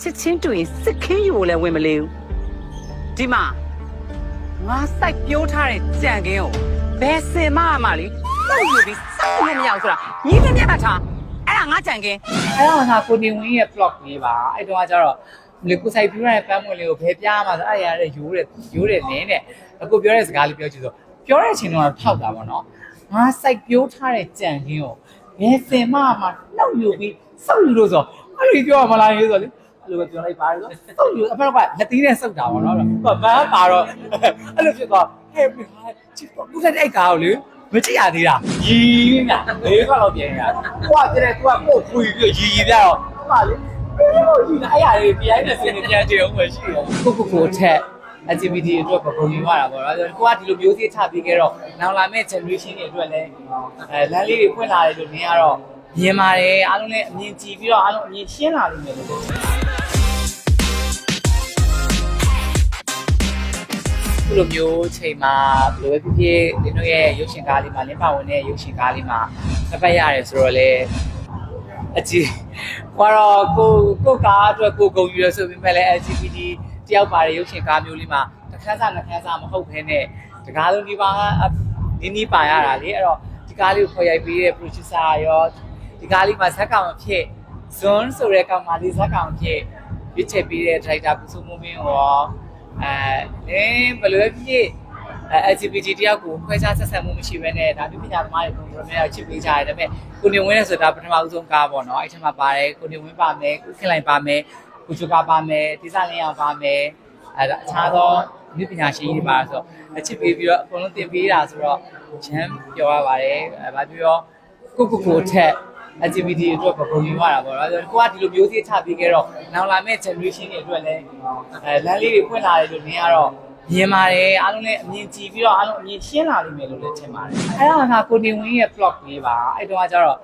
ချစ်ချင်းတူရင်စစ်ခင်းယူလည်းဝင်မလေးဘူးဒီမှာငါစိုက်ပြိုးထားတဲ့ကြံကင်းကိုဘယ်စင်မအမလေးစောက်ယူပြီးစောက်လို့မရအောင်ဆိုတာညီးမမြတ်ထားအဲ့ဒါငါကြံကင်းအဲ့တော့ငါကိုနေဝင်းရဲ့ vlog လေးပါအဲ့တော့ကကျတော့လေကိုဆိုင်ပြူရတဲ့ပန်းမွေလေးကိုဘယ်ပြားမှာဆိုအဲ့ရတဲ့ရိုးတဲ့ရိုးတဲ့နင်းတဲ့အခုပြောတဲ့စကားလေးပြောကြည့်ဆိုပြောတဲ့အချိန်တော့ထောက်တာပေါ့နော်ငါစိုက်ပြိုးထားတဲ့ကြံခင်းကိုဘယ်စင်မမှာနှောက်ယူပြီးစောက်ယူလို့ဆိုအဲ့လိုပြောရမလားရေးဆိုလေ အဲ့လိုပဲပြောလိုက်ပါတော့စောက်ယူအဖက်ကလက်သီးနဲ့စောက်တာပေါ့နော်ဟိုမန်းပါတော့အဲ့လိုဖြစ်သွားဟဲ့ပြချစ်တော့ခုတဲ့အဲ့ကားကိုလေမကြည့်ရသေးတာရီးနေတာလေးခါတော့ပြန်ရကိုကကျတဲ့ကိုကပို့ဖွေပြီးရီရီပြတော့ဟိုပါလေဟိုကြီးအဲ့ရလေးပြိုင်တဲ့စင်နေပြန်ကြည့်အောင်မရှိရကိုကိုကိုထက် LGBT အတွက်ပပုံယူရတာပေါ့နော်။ကိုကဒီလိုမျိုးသေးချပြီးခဲ့တော့နောက်လာမယ့် generation တွေအတွက်လည်းအဲလမ်းလေးတွေဖွင့်လာတယ်လို့မြင်ရတော့မြင်ပါတယ်အားလုံးလည်းအမြင်ကြည့်ပြီးတော့အားလုံးအမြင်ရှင်းလာလိမ့်မယ်လို့ လိုမျိုးချိန်မှာဘယ်လိုပဲဖြစ်ဖြစ်ဒီတို့ရဲ့ရုပ်ရှင်ကားလေးမှာလင်းပါဝင်တဲ့ရုပ်ရှင်ကားလေးမှာဖက်ဖက်ရတယ်ဆိုတော့လေအကြည့်ကွာတော့ကိုကိုကားအတွက်ကိုဂုံယူရဆိုပေမဲ့လည်း LGBT တယောက်ပါတဲ့ရုပ်ရှင်ကားမျိုးလေးမှာတစ်ခန်းစားနှစ်ခန်းစားမဟုတ်ဘဲနဲ့တကားလုံးဒီပါနီးနီးပါရတာလေအဲ့တော့ဒီကားလေးကိုခေါ်ရိုက်ပေးတဲ့ producer ရောဒီကားလေးမှာဇက်ကောင်အဖြစ် zone ဆိုတဲ့ကောင်မလေးဇက်ကောင်အဖြစ်ရွေးချယ်ပေးတဲ့ director ပူစုံမင်းရော အဲလင်းဘယ်လိုပဲဖြစ်ဖြစ်အဲ LGBT တယောက်ကိုခွဲခြားဆက်ဆံမှုမရှိဘဲနဲ့ဒါလူပညာသမားတွေပုံစံမျိုးချစ်ပေးကြတယ်ဒါပေမဲ့ကိုနေဝင်းနဲ့ဆိုတာပထမဦးဆုံးကားပေါ့နော်အဲ့ထက်မှာပါတယ်ကိုနေဝင်းပါမယ်ကိုခင်လိုက်ပါမယ်ကိုချူကာပါမယ်ဒီစားလင်းအောင်ပါမယ်အဲဒါအခြားသောလူပညာရှင်ကြီးတွေပါဆိုတော့အချစ်ပေးပြီးတော့အကုန်လုံးတင်ပေးတာဆိုတော့ချမ်းပြောရပါတယ်အဲဘာပြောကိုကိုကိုထက် LGBT အတွက်ပပုံယူရတာပေါ့နော်။ကိုကဒီလိုမျိုးသေးချပြီးခဲ့တော့နောက်လာမယ့် generation တွေအတွက်လည်းအဲလမ်းလေးတွေဖွင့်လာတယ်လို့မြင်ရတော့မြင်ပါတယ်အားလုံးလည်းအမြင်ကြည့်ပြီးတော့အားလုံးအမြင်ရှင်းလာလိမ့်မယ်လို့လည်းထင်ပါတယ်။အဲ့ဒါကကိုနေဝင်းရဲ့ vlog လေးပါ။အဲ့တော့ကကျတော့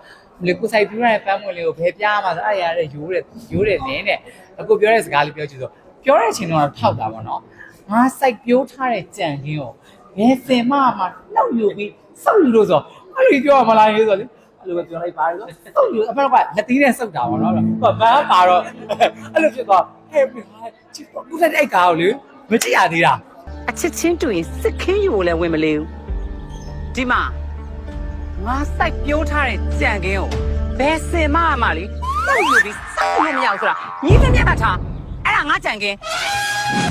လေကိုဆိုင်ပြူရတဲ့ပန်းမွေလေးကိုဘယ်ပြားမှာဆိုအဲ့ရတဲ့ရိုးတဲ့ရိုးတဲ့နင်းတဲ့အခုပြောတဲ့စကားလေးပြောကြည့်ဆိုပြောတဲ့အချိန်တော့ထောက်တာပေါ့နော်။ငါစိုက်ပြိုးထားတဲ့ကြံခင်းကိုဘယ်စင်မမှာနှောက်ယူပြီးစောက်ယူလို့ဆိုအဲ့လိုပြောရမလားရေးဆိုလေ အဲ့လိုပဲပြောလိုက်ပါတော့စောက်ယူအဖက်ကလက်သီးနဲ့စောက်တာပေါ့နော်ဟိုမန်းပါတော့အဲ့လိုဖြစ်သွားဟဲ့ပြချစ်တော့ခုတဲ့အဲ့ကားကိုလေမကြည့်ရသေးတာအချစ်ချင်းတူရင်စစ်ခင်းယူလည်းဝင်မလေးဘူးဒီမှာငါစိုက်ပြိုးထားတဲ့ကြံကင်းကိုဘယ်စင်မအမလေးစောက်ယူပြီးစောက်လို့မရအောင်ဆိုတာညီးမမြတ်ထားအဲ့ဒါငါကြံကင်း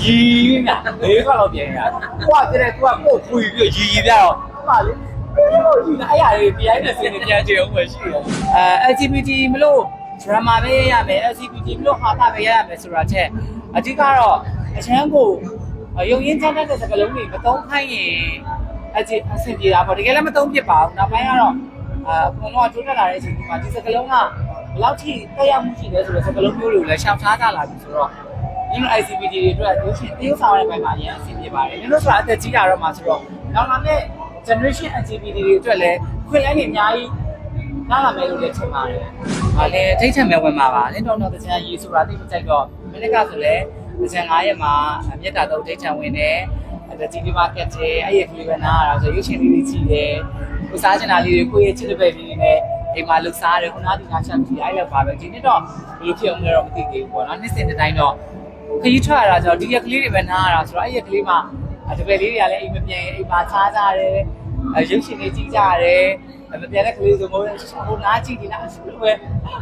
ရီးနေတာလေးခါတော့ပြန်ရကိုကတဲ့ကိုကပို့ဖွေပြီးရီရီပြတော့ဟိုပါလေဟို ကြီးအဲ့ရလေးပြိုင်တဲ့စင်နေပြန်ကြည့်အောင်မရှိရအဲ LGBT မလို့ drama ပဲရမယ် LGBT မလို့ဟာတာပဲရရမယ်ဆိုတာချက်အဓိကတော့အချမ်းကိုရုံရင်းချမ်းတဲ့စကားလုံးတွေမသုံးခိုင်းရင်အကြည့်အဆင်ပြေတာပေါ့တကယ်လည်းမသုံးဖြစ်ပါဘူးနောက်ပိုင်းကတော့အာဘုံတော့တိုးတက်လာတဲ့အချိန်ဒီမှာဒီစကားလုံးကဘယ်လောက်ထိတက်ရောက်မှုရှိလဲဆိုတော့စကားလုံးမျိုးတွေကိုလည်းရှောင်ထားကြလာပြီဆိုတော့ဒီလို ICPD တွေအတွက်ဒီချင်းတေးဆောင်ရတဲ့ဘက်မှာအရင်အဆင်ပြေပါတယ်ဒီလိုဆိုတာအသက်ကြီးလာတော့မှဆိုတော့နောက်လာမယ့် generation ICPD တွေအတွက်လည်းခွင့်လန်းနေအများကြီးနားလာမယ်လို့လည်းထင်ပါတယ်။ဟာလေထိတ်ထက်မဲ့ဝင်မှာပါ။လင်းတော်တော်တချင်ရေးဆိုတာသိမကြိုက်တော့မိနစ်ကဆိုလဲတချင်9ရက်မှာမြက်တာတော့ထိတ်ထက်ဝင်တယ်။အဲဒီဒီမာကက်ထဲအဲ့ရကလေးပဲနားရတာဆိုရုပ်ရှင်လေးလေးကြည့်တယ်။ကိုစားချင်တာလေးတွေကိုယ့်ရဲ့ချစ်တဲ့ဘက်လေးတွေနဲ့အိမ်မှာလှူစားတယ်ခုနကဒီနာချက်ကြည့်အဲ့လိုပါပဲဒီနေ့တော့ဘယ်လိုဖြစ်အောင်လဲတော့မသိသေးဘူးပေါ့နော်။နှစ်စဉ်တစ်တိုင်းတော့ခရီးထွက်ရတာဆိုတော့ဒီရက်ကလေးတွေပဲနားရတာဆိုတော့အဲ့ရက်ကလေးမှာ ဒီဘက်လေးတွေကလည်းအိမ်မပြန်အိမ်မှာစားကြတယ်။ ရုပ်ရှင်လေးကြည့်ကြတယ်။မပြန်တဲ့ကလေးဆိုမို့ဟိုနားကြည့်ဒီနားဆိုလို့ပဲ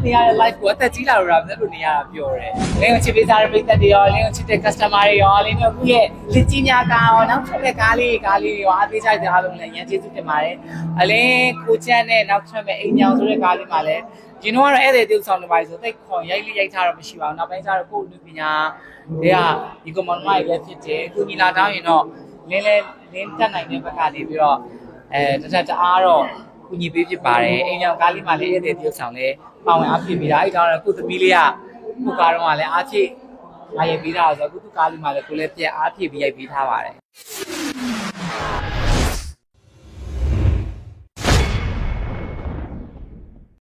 နေရတဲ့ live ကိုအသက်ကြီးလာတော့တာလည်းလို့နေရတာပြောတယ်။လင်းကိုချစ်ပေးစားတဲ့ပိတ်သက်တွေရောလင်းကိုချစ်တဲ့ customer တွေရောလင်းတို့အခုရဲ့လက်ကြီးများကားရောနောက်ထပ်တဲ့ကားလေးကားလေးတွေရောအားပေးကြတဲ့အားလုံးလည်းအရင်ကျေးဇူးတင်ပါတယ်။အလင်းကိုချမ်းနဲ့နောက်ထပ်မဲ့အိမ်ညောင်ဆိုတဲ့ကားလေးမှာလည်းဒီတော့ကတော့ဧည့်သည်တူဆောင်နေပါဆိုသိခွန်ရိုက်လေးရိုက်ထားတော့မရှိပါဘူး။နောက်ပိုင်းကျတော့ကိုယ်လူပညာတွေကဒီကွန်မန်မိုက်လည်းဖြစ်တယ်။ကိုညီလာတောင်းရင်တော့လင်းလဲလင်းတက်နိုင်တဲ့ဘက်ကနေပြီးတော့ အဲတထတအားတော့ကူညီပေးဖြစ်ပါတယ်အိမ်ကြောင်ကားလေးမှလည်းဧည့်သည်တရုပ်ဆောင်လဲပါဝင်အားဖြစ်ပြီးတာအဲ့ဒါတော့ကိုသမီးလေးကကိုကားတော့ကလည်းအားဖြစ်မရိုက်ပြီးတာဆိုတော့ကိုသူကားလေးမှလည်းကိုလည်းပြက်အားဖြစ်ပြီးရိုက်ပြီးထားပါတယ်